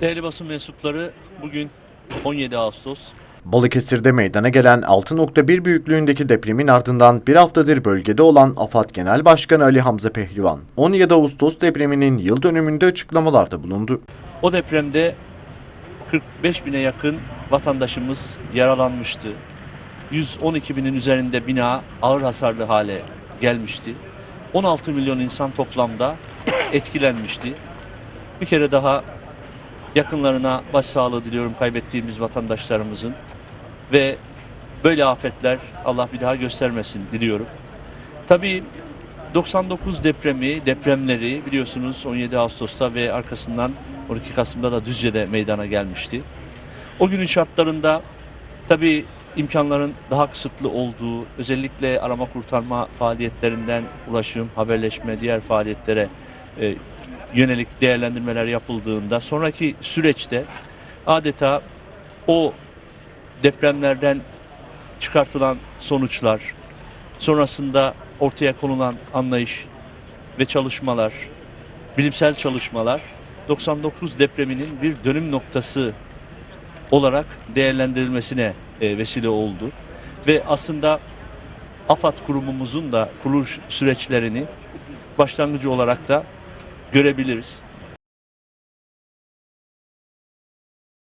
Değerli basın mensupları bugün 17 Ağustos. Balıkesir'de meydana gelen 6.1 büyüklüğündeki depremin ardından bir haftadır bölgede olan AFAD Genel Başkanı Ali Hamza Pehlivan, 17 Ağustos depreminin yıl dönümünde açıklamalarda bulundu. O depremde 45 bine yakın vatandaşımız yaralanmıştı. 112 binin üzerinde bina ağır hasarlı hale gelmişti. 16 milyon insan toplamda etkilenmişti. Bir kere daha yakınlarına başsağlığı diliyorum kaybettiğimiz vatandaşlarımızın ve böyle afetler Allah bir daha göstermesin diliyorum. Tabii 99 depremi, depremleri biliyorsunuz 17 Ağustos'ta ve arkasından 12 Kasım'da da Düzce'de meydana gelmişti. O günün şartlarında tabii imkanların daha kısıtlı olduğu, özellikle arama kurtarma faaliyetlerinden ulaşım, haberleşme, diğer faaliyetlere e, yönelik değerlendirmeler yapıldığında sonraki süreçte adeta o depremlerden çıkartılan sonuçlar, sonrasında ortaya konulan anlayış ve çalışmalar, bilimsel çalışmalar 99 depreminin bir dönüm noktası olarak değerlendirilmesine e, vesile oldu. Ve aslında AFAD kurumumuzun da kuruluş süreçlerini başlangıcı olarak da görebiliriz.